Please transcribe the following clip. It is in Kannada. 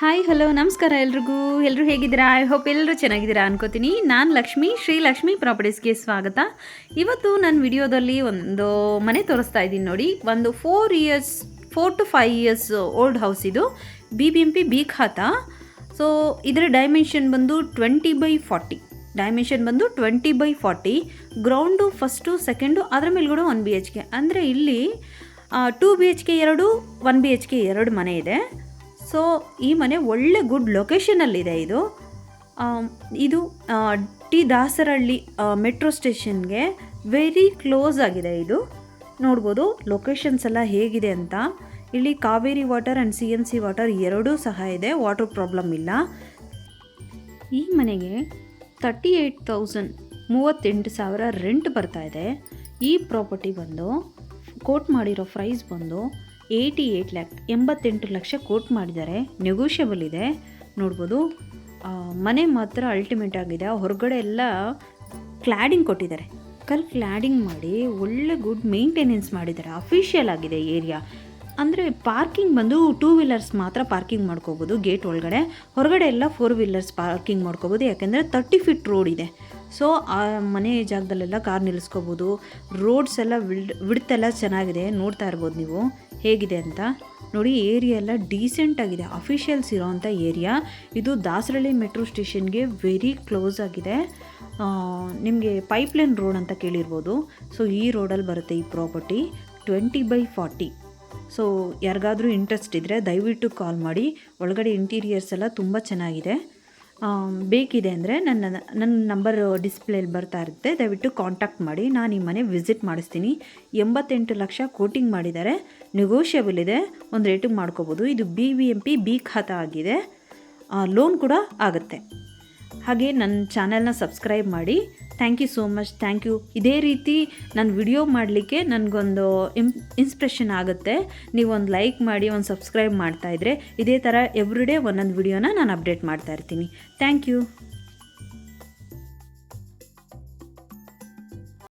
ಹಾಯ್ ಹಲೋ ನಮಸ್ಕಾರ ಎಲ್ರಿಗೂ. ಎಲ್ಲರೂ ಹೇಗಿದ್ದೀರಾ? ಐ ಹೋಪ್ ಎಲ್ಲರೂ ಚೆನ್ನಾಗಿದ್ದೀರಾ ಅನ್ಕೋತೀನಿ. ನಾನು ಲಕ್ಷ್ಮಿ, ಶ್ರೀ ಲಕ್ಷ್ಮಿ ಪ್ರಾಪರ್ಟೀಸ್ಗೆ ಸ್ವಾಗತ. ಇವತ್ತು ನನ್ನ ವಿಡಿಯೋದಲ್ಲಿ ಒಂದು ಮನೆ ತೋರಿಸ್ತಾ ಇದ್ದೀನಿ ನೋಡಿ. ಒಂದು four years four to five years old house ಇದು. B B M P B khata. So ಇದರ ಡೈಮೆನ್ಷನ್ ಬಂದು ಟ್ವೆಂಟಿ ಬೈ ಫಾರ್ಟಿ ಡೈಮೆನ್ಷನ್ ಬಂದು twenty by forty ground first second ಅದರ ಮೇಲ್ಗಡೆ ಒನ್ ಬಿ ಎಚ್ ಕೆ ಅಂದರೆ ಇಲ್ಲಿ ಟೂ ಬಿ ಎಚ್ ಕೆ ಎರಡು ಒನ್ ಬಿ ಎಚ್ ಕೆ ಎರಡು ಮನೆ ಇದೆ. ಸೊ ಈ ಮನೆ ಒಳ್ಳೆ ಗುಡ್ ಲೊಕೇಶನಲ್ಲಿದೆ ಇದು. ಇದು ಟಿ ದಾಸರಹಳ್ಳಿ ಮೆಟ್ರೋ ಸ್ಟೇಷನ್ಗೆ ವೆರಿ ಕ್ಲೋಸ್ ಆಗಿದೆ ಇದು. ನೋಡ್ಬೋದು ಲೊಕೇಶನ್ಸ್ ಎಲ್ಲ ಹೇಗಿದೆ ಅಂತ. ಇಲ್ಲಿ Kaveri water and C M C water ಎರಡೂ ಸಹ ಇದೆ ವಾಟರ್ ಪ್ರಾಬ್ಲಮ್ ಇಲ್ಲ. ಈ ಮನೆಗೆ ತರ್ಟಿ ಏಯ್ಟ್ ತೌಸಂಡ್ ಮೂವತ್ತೆಂಟು ಸಾವಿರ ರೆಂಟ್ ಬರ್ತಾ ಇದೆ. ಈ ಪ್ರಾಪರ್ಟಿ ಬಂದು ಕೋಟ್ ಮಾಡಿರೋ ಪ್ರೈಸ್ ಬಂದು ಏಯ್ಟಿ ಏಯ್ಟ್ ಲ್ಯಾಕ್ ಎಂಬತ್ತೆಂಟು ಲಕ್ಷ ಕೋಟ್ ಮಾಡಿದ್ದಾರೆ. ನೆಗೋಷಿಯಬಲ್ ಇದೆ. ನೋಡ್ಬೋದು ಮನೆ ಮಾತ್ರ ಅಲ್ಟಿಮೇಟ್ ಆಗಿದೆ. ಹೊರಗಡೆ ಎಲ್ಲ ಕ್ಲಾಡಿಂಗ್ ಕೊಟ್ಟಿದ್ದಾರೆ. ಕಲ್ ಕ್ಲಾಡಿಂಗ್ ಮಾಡಿ ಒಳ್ಳೆ ಗುಡ್ ಮೇಂಟೆನೆನ್ಸ್ ಮಾಡಿದ್ದಾರೆ. ಅಫಿಷಿಯಲ್ ಆಗಿದೆ ಏರಿಯಾ ಅಂದರೆ ಪಾರ್ಕಿಂಗ್ ಬಂದು ಟೂ ವೀಲರ್ಸ್ ಮಾತ್ರ ಪಾರ್ಕಿಂಗ್ ಮಾಡ್ಕೋಬೋದು ಗೇಟ್ ಒಳಗಡೆ. ಹೊರಗಡೆ ಎಲ್ಲ ಫೋರ್ ವೀಲರ್ಸ್ ಪಾರ್ಕಿಂಗ್ ಮಾಡ್ಕೋಬೋದು. ಯಾಕೆಂದರೆ ತರ್ಟಿ ಫೀಟ್ ರೋಡ್ ಇದೆ. ಸೊ ಆ ಮನೆ ಜಾಗದಲ್ಲೆಲ್ಲ ಕಾರ್ ನಿಲ್ಲಿಸ್ಕೋಬೋದು. ರೋಡ್ಸ್ ಎಲ್ಲ ವಿಡ್ ವಿಡ್ತೆಲ್ಲ ಚೆನ್ನಾಗಿದೆ. ನೋಡ್ತಾ ಇರ್ಬೋದು ನೀವು. ಹೇಗಿದೆ ಅಂತ ನೋಡಿ ಏರಿಯಾ ಎಲ್ಲ ಡೀಸೆಂಟ್ ಆಗಿದೆ. ಅಫಿಷಿಯಲ್ಸ್ ಇರೋವಂಥ ಏರಿಯಾ ಇದು ದಾಸರಳ್ಳಿ ಮೆಟ್ರೋ ಸ್ಟೇಷನ್ಗೆ ವೆರಿ ಕ್ಲೋಸ್ ಆಗಿದೆ. ನಿಮಗೆ ಪೈಪ್ಲೈನ್ ರೋಡ್ ಅಂತ ಕೇಳಿರ್ಬೋದು. ಸೊ ಈ ರೋಡಲ್ಲಿ ಬರುತ್ತೆ ಈ property twenty by forty so ಯಾರಿಗಾದರೂ ಇಂಟ್ರೆಸ್ಟ್ ಇದ್ದರೆ ದಯವಿಟ್ಟು ಕಾಲ್ ಮಾಡಿ. ಒಳಗಡೆ ಇಂಟೀರಿಯರ್ಸ್ ಎಲ್ಲ ತುಂಬ ಚೆನ್ನಾಗಿದೆ. ಬೇಕಿದೆ ಅಂದರೆ ನನ್ನ ನನ್ನ ನಂಬರ್ ಡಿಸ್ಪ್ಲೇಲಿ ಬರ್ತಾ ಇರುತ್ತೆ. ದಯವಿಟ್ಟು ಕಾಂಟ್ಯಾಕ್ಟ್ ಮಾಡಿ. ನಾನು ನಿಮ್ಮ ಮನೆ ವಿಸಿಟ್ ಮಾಡಿಸ್ತೀನಿ. ಎಂಬತ್ತೆಂಟು ಲಕ್ಷ ಕೋಟಿಂಗ್ ಮಾಡಿದ್ದಾರೆ. ನೆಗೋಷಿಯಬಲ್ ಇದೆ. ಒಂದು ರೇಟಿಂಗ್ ಮಾಡ್ಕೋಬೋದು. ಇದು B V M P B khata ಆಗಿದೆ. ಲೋನ್ ಕೂಡ ಆಗುತ್ತೆ. ಹಾಗೆ ನನ್ನ ಚಾನೆಲ್ನ ಸಬ್ಸ್ಕ್ರೈಬ್ ಮಾಡಿ. Thank you so much thank you ಇದೇ ರೀತಿ ನಾನು ವಿಡಿಯೋ ಮಾಡಲಿಕ್ಕೆ ನನಗೊಂದು ಇಂ ಇನ್ಸ್ಪ್ರೆಷನ್ ಆಗುತ್ತೆ. ನೀವೊಂದು ಲೈಕ್ ಮಾಡಿ, ಒಂದು ಸಬ್ಸ್ಕ್ರೈಬ್ ಮಾಡ್ತಾಯಿದ್ರೆ ಇದೇ ಥರ ಎವ್ರಿಡೇ ಒಂದೊಂದು ವಿಡಿಯೋನ ನಾನು ಅಪ್ಡೇಟ್ ಮಾಡ್ತಾಯಿರ್ತೀನಿ ಥ್ಯಾಂಕ್ ಯು